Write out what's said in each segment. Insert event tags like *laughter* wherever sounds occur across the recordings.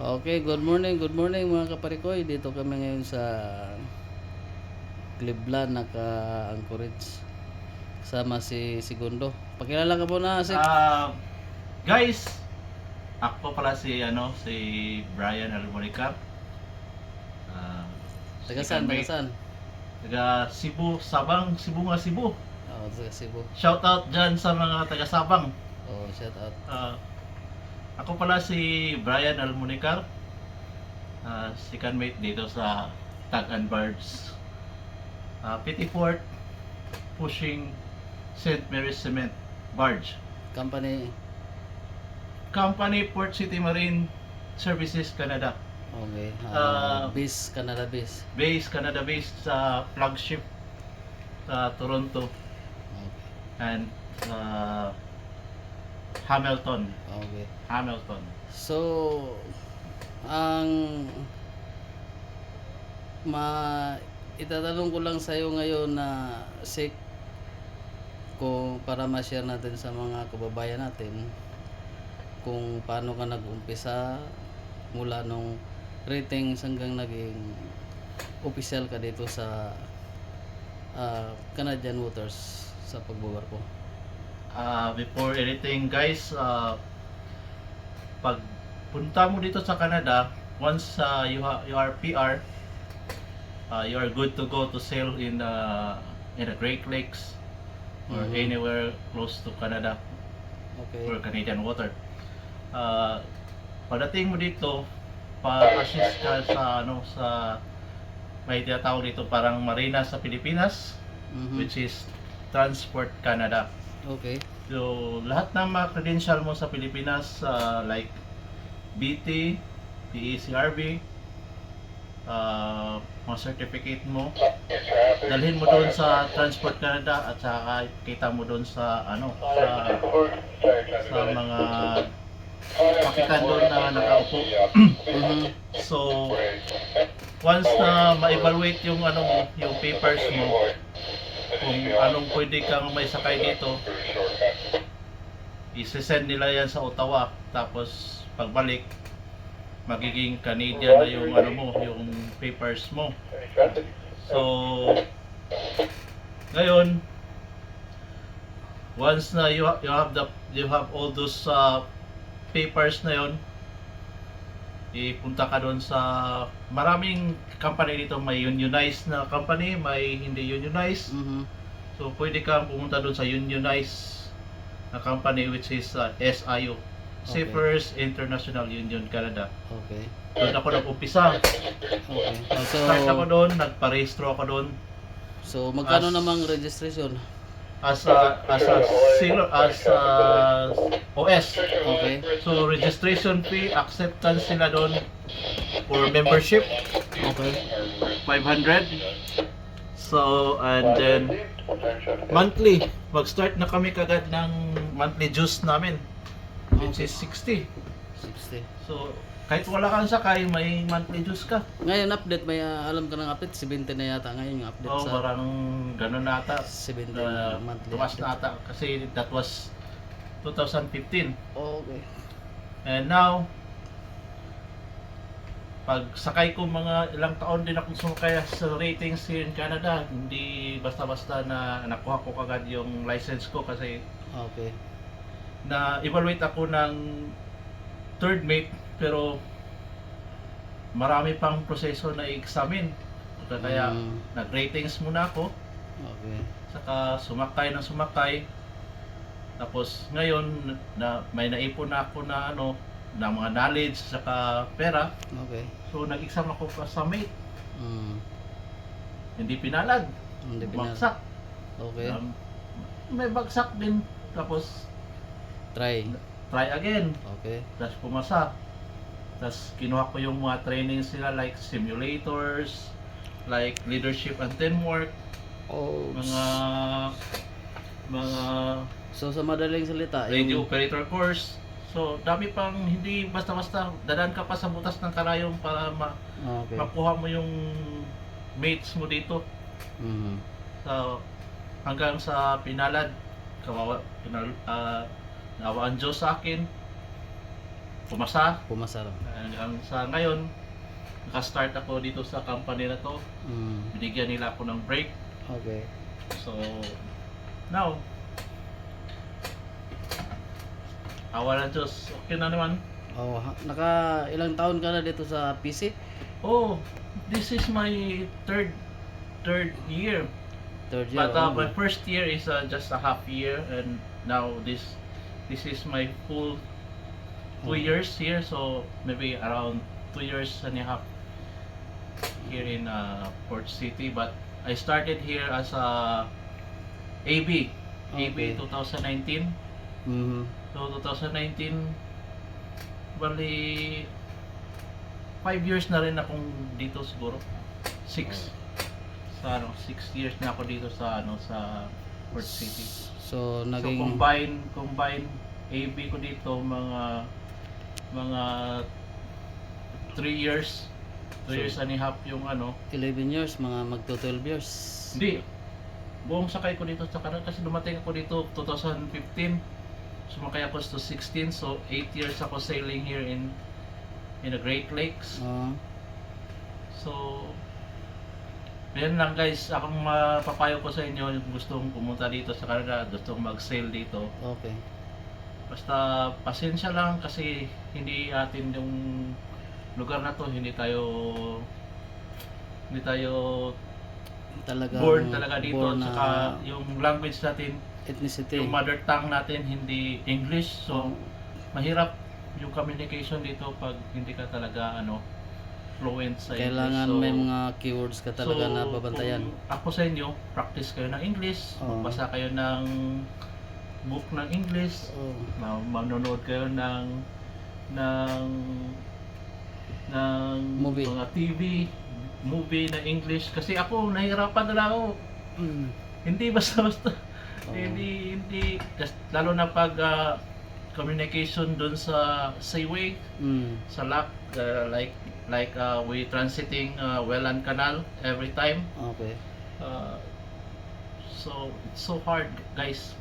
Okay, good morning, good morning mga kaparikoy. Dito kami ngayon sa Cleveland, naka-anchorage. Kasama si Segundo. Pakilala ka muna, si Ah, guys, ako pala si ano si Brian Almorica. Ah, Taga saan, taga saan? taga Cebu, Sabang, Cebu nga Cebu. Oh, taga Cebu. Shout out diyan sa mga taga Sabang. Oh, shout out. Ah, ako pala si Brian Almonicar. Uh, second mate dito sa Tag and Birds. Uh, Petty Port pushing St. Mary's Cement Barge. Company. Company Port City Marine Services Canada. Okay. Uh, Ah, Bis, Canada Bis. Base, Canada based sa flagship sa Toronto Okay. and uh, Hamilton. okay. Hamilton. So, ang ma itatanong ko lang sa iyo ngayon na sik kung para ma-share natin sa mga kababayan natin kung paano ka nag-umpisa mula nung ratings hanggang naging official ka dito sa ah, Canadian Waters sa pagbabarko. Uh, before anything guys, uh, pag punta mo dito sa Canada, once uh, you, ha- you are PR, uh, you are good to go to sail in uh, in the Great Lakes or Mhm. anywhere close to Canada Okay. or Canadian water. Uh, pagdating mo dito, pa-assist ka sa ano sa may tinatawag dito parang marina sa Pilipinas Mhm. which is Transport Canada. Okay. So, lahat ng mga credential mo sa Pilipinas, uh, like BT, PECRB, uh, mga certificate mo, dalhin mo doon sa Transport Canada at saka kita mo doon sa ano sa sa mga pakitan doon na nakaupo. *clears throat* So, once na ma-evaluate yung ano mo, yung papers mo, kung anong pwede kang may sakay dito, isi-send nila yan sa Ottawa. Tapos, pagbalik, magiging Canadian na yung ano mo, yung papers mo. So, ngayon, once na you, you have the you have all those uh, papers na yon ipunta ka doon sa maraming company dito may unionized na company may hindi unionized Mhm. so pwede kang pumunta doon sa unionized na company which is uh, SIU Okay. Shippers International Union Canada Okay. doon ako nag-umpisa Okay. So, start ako doon nagparehistro ako doon so magkano As- namang registration? As a as a sailor as a OS Okay. So registration fee, acceptance nila doon for membership, Okay. 500. So, and then monthly, mag-start na kami kagad ng monthly dues namin, which is 60. 60. So, kahit wala kang sakay, may monthly dues ka. Ngayon update, may ah, alam ka ng update, 70 na yata ngayon yung update Oh, sa parang ganun na ata. 70 na Uh, monthly. tumas na ata kasi that was 2015. Okay. And now, pag sakay ko mga ilang taon din akong sumakay sa ratings here in Canada, hindi basta-basta na nakuha ko kagad yung license ko kasi Okay. na evaluate ako ng third mate pero marami pang proseso na i-examine. Kaya Mm, nag-ratings muna ako, okay. saka sumakay ng sumakay. Tapos ngayon na may naipon na ako na ano na mga knowledge saka pera. Okay. So nag-exam ako pa sa mate. Mm, Hindi pinalad. hindi pinal. Bagsak. Okay. Um, may bagsak din. Tapos Try. try again. Okay. Tapos pumasa. Tapos kinuha ko yung mga trainings nila like simulators, like leadership and teamwork, Oh. mga mga So sa madaling salita, radio yung operator course. So, dami pang hindi basta-basta dadaan ka pa sa butas ng karayom para ma Okay. makuha mo yung mates mo dito. Mhm. So, hanggang sa pinalad, kawawa, pinal, ah, nawa ang Diyos sa akin. Pumasa. Pumasa lang. Hanggang sa ngayon, naka-start ako dito sa company na to. Mm. Binigyan nila ako ng break. Okay. So, now, awa ng Diyos, okay na naman. Oh, naka ilang taon ka na dito sa PC? Oh, this is my third third year. Third year. But uh, oh. my first year is uh, just a half year and now this this is my full two Oh. years here so maybe around two years and a half here in uh, Port City but I started here as a AB AB Okay. 2019 Mhm. so 2019 bali 5 years na rin akong dito siguro 6 sa ano 6 years na ako dito sa ano sa Port City So, So naging combine combine AB ko dito mga mga 3 years 3 So- years and a half yung ano 11 years, mga magto 12 years. hindi buong sakay ko dito sa Canada kasi dumating ako dito 2015 sumakay ako to 16 so 8 years ako sailing here in in the Great Lakes Oh. so Ayan lang guys, akong mapapayo ko sa inyo yung gustong pumunta dito sa Canada, gustong mag-sail dito. Okay. Basta pasensya lang kasi hindi atin yung lugar na to, hindi tayo hindi tayo Talaga born talaga dito born at na saka yung language natin, ethnicity. yung mother tongue natin hindi English so Oh. mahirap yung communication dito pag hindi ka talaga ano fluent sa Kailangan English. So, may mga keywords ka talaga so, na babantayan. ako sa inyo, practice kayo ng English, Oo. magbasa kayo ng book ng English, Oh. ma- manonood kayo ng ng ng Movie. mga TV, movie na English kasi ako nahihirapan na ako. Mm. Hindi basta-basta. Oo. Hindi hindi kas- lalo na pag ah, communication doon sa Seaway, Mm. sa lock uh, like like uh, we transiting uh, Welland Canal every time. Okay. Uh, so it's so hard, guys.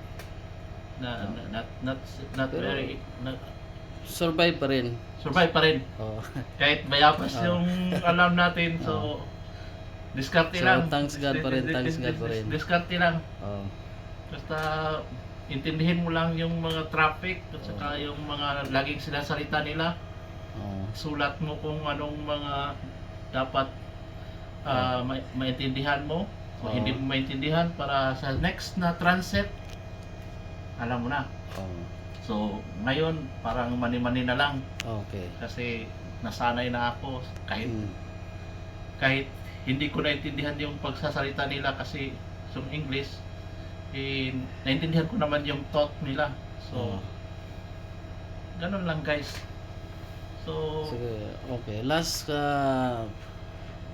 Na, na- not not not Pero- very not, Survive pa rin. survive pa rin Oh. kahit bayabas Oo. yung alam natin so diskarte So, lang thanks God pa rin, Dis- thanks dis- God pa dis- rin. diskarte lang oh. basta intindihin mo lang yung mga traffic at saka yung mga laging sinasalita nila Oh. sulat mo kung anong mga dapat ah, ma- maintindihan mo o Oo. hindi mo maintindihan para sa next na transit alam mo na Oh. so ngayon parang mani-mani na lang Okay. kasi nasanay na ako kahit Mm. kahit hindi ko naintindihan yung pagsasalita nila kasi sa English eh, naintindihan ko naman yung thought nila so Oo. ganun lang guys so Sige, okay. Last ka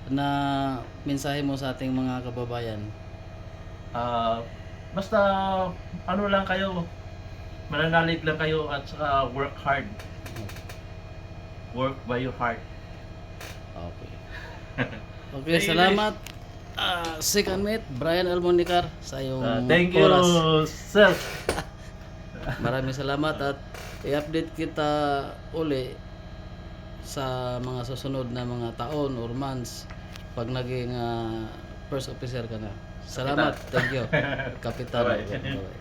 na mensahe mo sa ating mga kababayan. Ah, basta ano lang kayo, mananalig lang kayo at saka work hard. Work by your heart. Okay. *laughs* Okay, you, salamat. Ah, second mate, Brian Almonicar sa iyong Ah, thank you, oras. sir. *laughs* Maraming salamat at i-update kita uli sa mga susunod na mga taon or months pag naging ah, first officer ka na. Salamat. Thank you. *laughs* Kapitan. Bye-bye. Bye-bye.